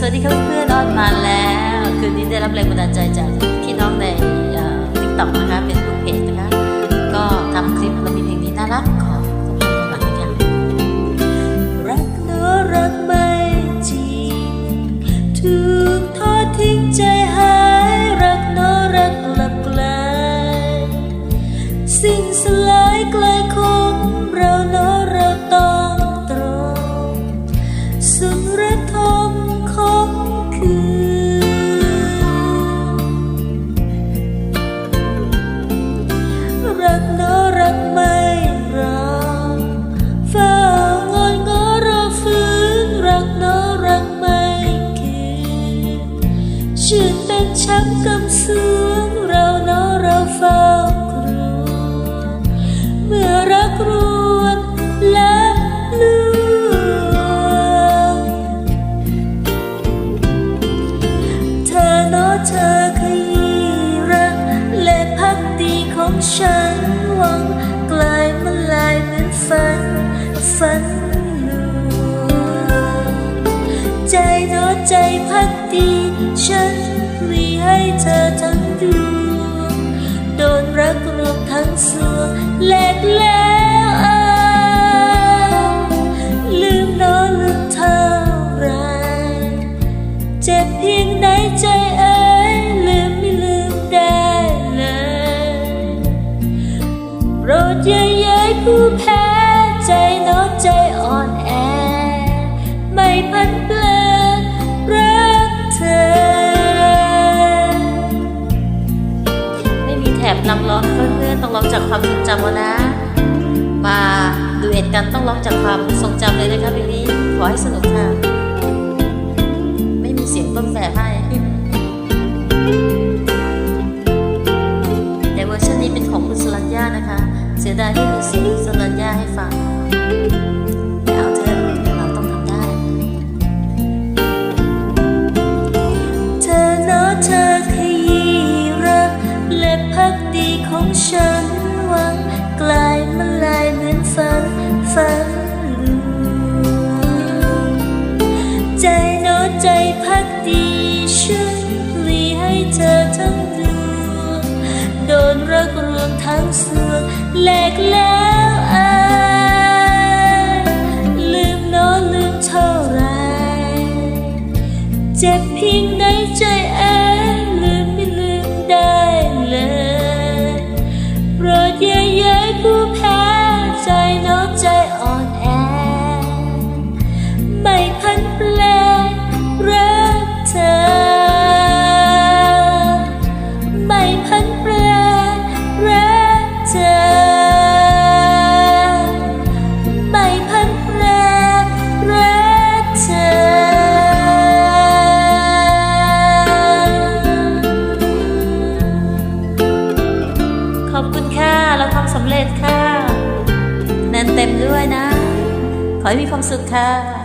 สวัสดีครับเพื่อนออนมาแล้ว คืนนี้ได้รับแรงบันดาลใจจากพี่น้องในติ๊กต็อกนะคะเป็น ชื่นเป็นช้ำกำสวงเราเนอะเราเฝ้ากลัวเมื่อรักรวนและลวงเธอเนอเธอขยี้รักและพักดีของฉันหวังกลายมันลายเหมือนฝันฝัน ใจเนอใจพักดี ฉันพลีให้เธอทั้งดวงโดนรักรวมทั้งสวงแหลกแล้วอาลืมเนอลืมเท่าไรเจ็บเพียงไหนใจเอ้ยลืมไม่ลืมได้เลยโปรดย่าเย้ยผู้แพ้ใจเนอใจอ่อนแอ ไม่มีแถบนำร้องเพื่อนๆต้องร้องจากความทรงจำนะ มาดูเอ็ดกันต้องร้องจากความทรงจำเลยนะคะเพลงนี้ขอให้สนุกค่ะ ไม่มีเสียงต้นแบบให้แต่เวอร์ชันนี้เป็นของคุณสลัญญานะคะ เสียดายที่มีเสียง ใจพักดีฉันพลีให้เธอทั้งดวงโดนรักรวมทั้งสวงแหลกแล้วอายลืมเนอลืมเท่าไร เจ็บเพียงใดใจเอ้ยลืมไม่ลืมได้เลยโปรดอย่าเย้ายผู้แพ้ เธอไม่พันแปลรักเธอ ขอบคุณค่ะ เราทำสำเร็จค่ะคะแนนเต็มด้วยนะ ขอให้มีความสุขค่ะ